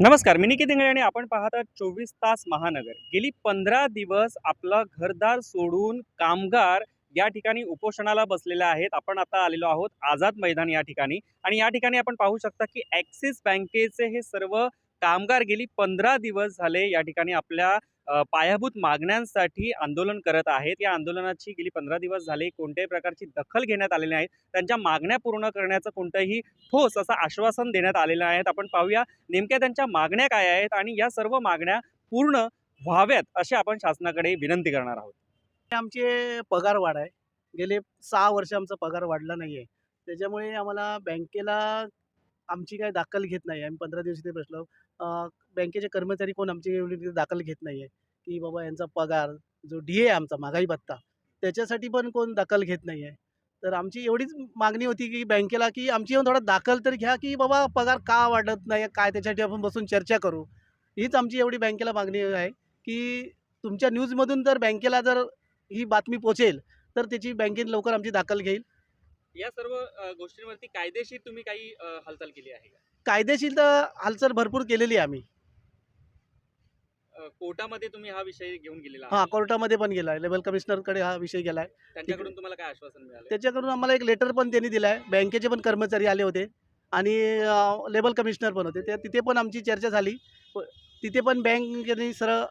नमस्कार मी निकित इंगळे आणि आपण पाहत आहात चोवीस तास महानगर. गेली पंधरा दिवस आपलं घरदार सोडून कामगार या ठिकाणी उपोषणाला बसलेले आहेत. आपण आता आलेलो आहोत आझाद मैदान या ठिकाणी. आणि या ठिकाणी आपण पाहू शकता की ॲक्सिस बँकेचे हे सर्व कामगार गेली पंधरा दिवस झाले या ठिकाणी आपल्या पायाभूत मागण्यांसाठी आंदोलन करत आहेत. या आंदोलनाची गेली पंधरा दिवस झाले. कोणत्याही प्रकारची दखल घेण्यात आलेली नाही. त्यांच्या मागण्या पूर्ण करण्याचं कोणतंही ठोस असं आश्वासन देण्यात आलेलं आहे. आपण पाहूया नेमक्या त्यांच्या मागण्या काय आहेत आणि या सर्व मागण्या पूर्ण व्हाव्यात अशी आपण शासनाकडे विनंती करणार आहोत. आमचे पगार वाढ आहे. गेले सहा वर्ष आमचा पगार वाढला नाही आहे त्याच्यामुळे आम्हाला बँकेला आमची काय दाखल घेत नाही आम्ही पंधरा दिवस इथे बसलो. बँकेचे कर्मचारी कोण आमची एवढी तिथे दाखल घेत नाही आहे की बाबा यांचा पगार जो डी आहे आमचा महागाई भत्ता त्याच्यासाठी पण कोण दखल घेत नाही आहे तर आमची एवढीच मागणी होती की बँकेला की आमची येऊन थोडा दाखल तरी घ्या की बाबा पगार का वाढत नाही काय त्याच्यासाठी आपण बसून चर्चा करू. हीच आमची एवढी बँकेला मागणी आहे की तुमच्या न्यूजमधून जर बँकेला जर ही बातमी पोचेल तर त्याची बँकेने लवकर आमची दाखल घेईल. या सर्व गोष्टींवरती कायदेशीर तुम्ही काही हालचाल केली आहे कायदेशीर तर हालचाल भरपूर केलेली आहे आम्ही. कोर्टामध्ये तुम्ही हा विषय घेऊन गेलेला हां. कोर्टामध्ये पण लेबल कमिशनरकडे हा विषय गेला आहे. त्यांच्याकडून तुम्हाला काय आश्वासन मिळालं त्याच्याकडून आम्हाला एक लेटर पण त्यांनी दिलं आहे बँकेचे पण कर्मचारी आले होते. आणि लेबल कमिशनर पण होते. त्या तिथे पण आमची चर्चा झाली. तिथे पण बँकेने सरळ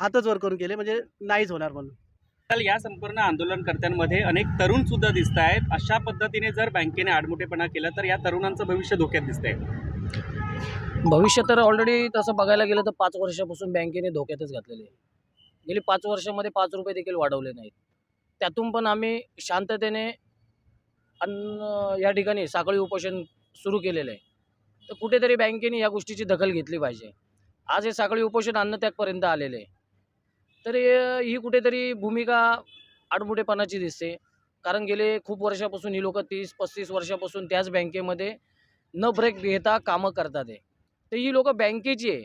हातच वर करून केले. म्हणजे नाहीच होणार म्हणून. या संपूर्ण आंदोलनकर्त्यांमध्ये अनेक तरुण सुद्धा दिसत आहेत. अशा पद्धतीने जर बँकेने आडमुटेपणा केला तर या तरुणांचं भविष्य धोक्यात दिसतंय. भविष्य तर ऑलरेडी तसं बघायला गेलं तर पाच वर्षापासून बँकेने धोक्यातच घातलेले आहे. गेली पाच वर्षामध्ये पाच रुपये देखील वाढवले नाहीत. त्यातून पण आम्ही शांततेने अन्न या ठिकाणी साखळी उपोषण सुरू केलेलं आहे. तर कुठेतरी बँकेने या गोष्टीची दखल घेतली पाहिजे. आज हे साखळी उपोषण अन्नत्यागपर्यंत आलेले आहे. तर हे- कुठेतरी भूमिका आडमुठेपणाची दिसते. कारण गेले खूप वर्षापासून ही लोक तीस पस्तीस वर्षापासून त्याच बँकेमध्ये न ब्रेक घेता कामं करतात आहे तर ही लोक बँकेची आहे.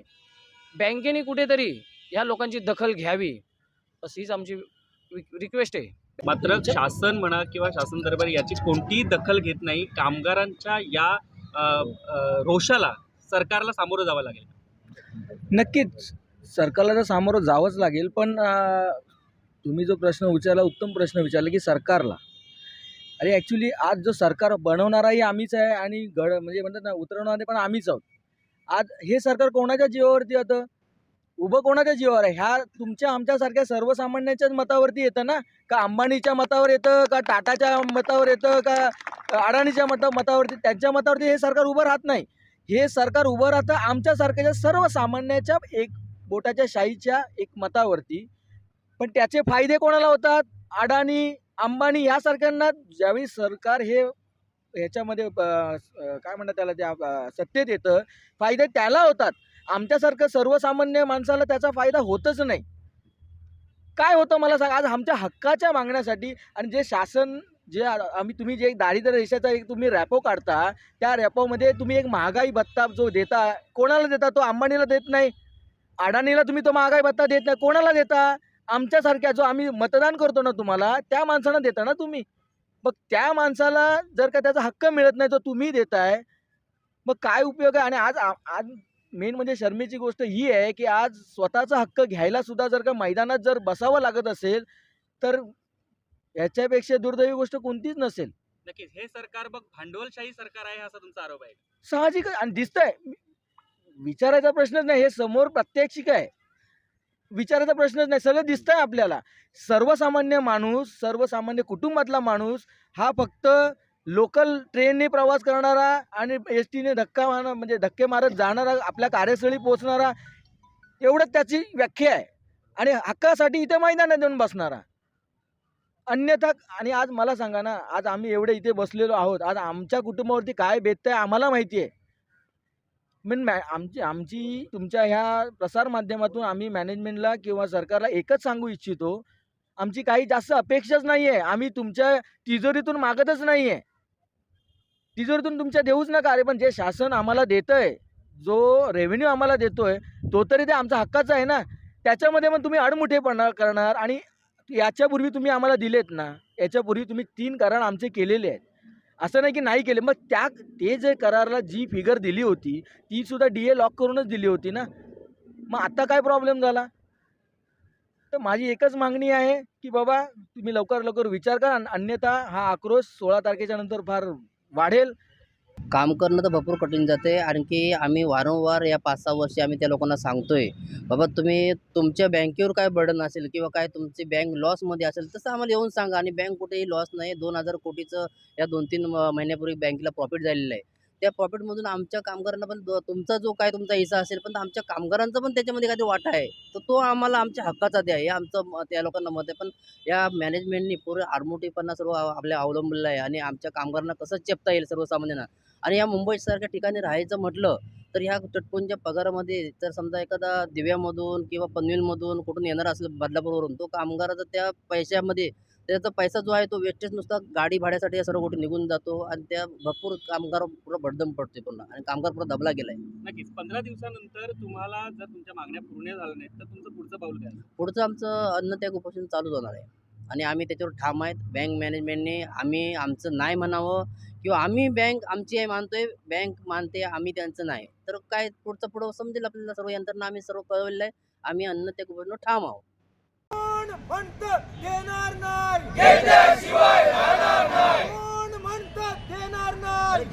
बँकेने कुठेतरी ह्या लोकांची दखल घ्यावी बस हीच आमची रिक्वेस्ट आहे. मात्र शासन म्हणा किंवा शासन दरबार याची कोणतीही दखल घेत नाही. कामगारांच्या या रोषाला सरकारला सामोरं जावं लागेल. नक्कीच. सरकारला तर सामोरं जावंच लागेल पण तुम्ही जो प्रश्न विचारला उत्तम प्रश्न विचारला की सरकारला. अरे ॲक्च्युली आज जो सरकार बनवणाराही आम्हीच आहे आणि गड म्हणजे म्हणतात ना उतरवणारे पण आम्हीच आहोत. आज हे सरकार कोणाच्या जीवावरती होतं उभं कोणाच्या जीवावर आहे? ह्या तुमच्या आमच्यासारख्या सर्वसामान्यांच्याच मतावरती येतं ना? का अंबानीच्या मतावर येतं? का टाटाच्या मतावर येतं? का अडाणीच्या मता मतावरती? त्यांच्या मतावरती हे सरकार उभं राहत नाही. हे सरकार उभं राहतं आमच्यासारख्याच्या सर्वसामान्याच्या एक बोटाच्या शाईच्या एक मतावरती. पण त्याचे फायदे कोणाला होतात? अडाणी अंबानी यासारख्यांना ज्यावेळी सरकार हे ह्याच्यामध्ये काय म्हणतात त्याला त्या सत्तेत येतं फायदे त्याला होतात. आमच्यासारखं सर्वसामान्य माणसाला त्याचा फायदा होतच नाही. काय होतं मला सांग? आज आमच्या हक्काच्या मागण्यासाठी आणि जे शासन जे आम्ही तुम्ही जे एक दारिद्र्य रेषेचा एक तुम्ही रॅपो काढता त्या रॅपोमध्ये तुम्ही एक महागाई भत्ता जो देता कोणाला देता? तो अंबानीला देत नाही. अडाणीला तुम्ही तो महागाई भत्ता देत नाही कोणाला देता? आमच्यासारख्या जो आम्ही मतदान करतो ना तुम्हाला त्या माणसांना देता ना तुम्ही. मग त्या माणसाला जर का त्याचा हक्क मिळत नाही तो तुम्ही देताय मग काय उपयोग आहे? आणि आज आज मेन म्हणजे शर्मेची गोष्ट ही आहे की आज स्वतःचा हक्क घ्यायला सुद्धा जर का मैदानात जर बसावं लागत असेल तर याच्यापेक्षा दुर्दैवी गोष्ट कोणतीच नसेल. नक्कीच. हे सरकार बघ भांडवलशाही सरकार आहे असा तुमचा आरोप आहे. साहजिक आहे. आणि दिसतंय. विचारायचा प्रश्नच नाही हे समोर प्रात्यक्षिक आहे. विचारायचा प्रश्नच नाही सगळं दिसतंय आपल्याला. सर्वसामान्य माणूस सर्वसामान्य कुटुंबातला माणूस हा फक्त लोकल ट्रेनने प्रवास करणारा आणि एस टीने धक्का मारणार म्हणजे धक्के मारत जाणारा आपल्या कार्यस्थळी पोहोचणारा एवढंच त्याची व्याख्या आहे. आणि हक्कासाठी इथे मैदानात देऊन बसणारा. अन्यथा आणि आज मला सांगा ना आज आम्ही एवढे इथे बसलेलो आहोत आज आमच्या कुटुंबावरती काय बेततं आहे आम्हाला माहिती आहे पण मॅ आमची आमची तुमच्या ह्या प्रसारमाध्यमातून आम्ही मॅनेजमेंटला किंवा सरकारला एकच सांगू इच्छितो आमची काही जास्त अपेक्षाच नाही आहे आम्ही तुमच्या तिजोरीतून मागतच नाही आहे तिजोरीतून तुमच्या देऊच नका. अरे पण जे शासन आम्हाला देतं आहे जो रेव्हेन्यू आम्हाला देतो आहे तो तरी ते आमचा हक्काचा आहे ना. त्याच्यामध्ये पण तुम्ही अडमुठेपणा करणार आणि याच्यापूर्वी तुम्ही आम्हाला दिलेत ना. याच्यापूर्वी तुम्ही तीन कारण आमचे केलेले आहेत. असं नाही की नाही केले. मग त्या ते जे करारला जी फिगर दिली होती ती सुद्धा डी ए लॉक करूनच दिली होती ना? मग आता काय प्रॉब्लेम झाला? तर माझी एकच मागणी आहे की बाबा तुम्ही लवकर लवकर विचार करा. अन्यथा हा आक्रोश सोळा तारखेच्या नंतर फार वाढेल. काम करणं तर भरपूर कठीण जाते. आणखी आम्ही वारंवार या पाच सहा वर्षी आम्ही त्या लोकांना सांगतोय बाबा तुम्ही तुमच्या बँकेवर काय बर्डन असेल किंवा काय तुमची बँक लॉसमध्ये असेल तसं आम्हाला येऊन सांगा. आणि बँक कुठेही लॉस नाही. दोन हजार कोटीचं या दोन तीन महिन्यापूर्वी बँकेला प्रॉफिट झालेलं आहे. त्या प्रॉफिटमधून आमच्या कामगारांना पण तुमचा जो काय तुमचा हिस्सा असेल पण आमच्या कामगारांचा पण त्याच्यामध्ये काहीतरी वाटा आहे. तर तो आम्हाला आमच्या हक्काचा द्या. हे आमचं म- त्या लोकांना मत आहे. पण या मॅनेजमेंटनी पूर्ण आरमोटीपणा सर्व आपल्या अवलंबलेलं आहे आणि आमच्या कामगारांना कसं चेपता येईल सर्वसामान्यांना? आणि या मुंबईसारख्या ठिकाणी राहायचं म्हटलं तर ह्या चटकोनच्या पगारामध्ये जर समजा एखादा दिव्यामधून किंवा पनवेलमधून कुठून येणार असेल बदलापूरवरून तो कामगाराचा त्या पैशामध्ये त्याचा पैसा जो आहे तो वेस्टेज नुसता गाडी भाड्यासाठी या सर्व गोष्टी निघून जातो आणि त्या भरपूर कामगार पुरा भडदम पडते पुन्हा आणि कामगार पुरा दबला गेलाय. नक्कीच. पंधरा दिवसानंतर तुम्हाला जर तुमच्या मागण्या पूर्ण झाल्या नाहीत तर तुमचं पुढचं पाऊल काय? पुढचं आमचं अन्नत्याग उपोषण चालूच होणार आहे. आणि आम्ही त्याच्यावर ठाम आहेत. बँक मॅनेजमेंटने आम्ही आमचं नाही म्हणावं किंवा आम्ही बँक आमची आहे मानतोय बँक मानते आम्ही त्यांचं नाही. तर काय पुढचं पुढं समजेल आपल्याला सर्व यंत्रणा आम्ही सर्व कळवलेलं आहे. आम्ही अन्नत्याग उपोषण ठाम आहोत. म्हणतात देणार नाही? घेतल्याशिवाय राहणार नाही. कोण म्हणतात देणार नाही?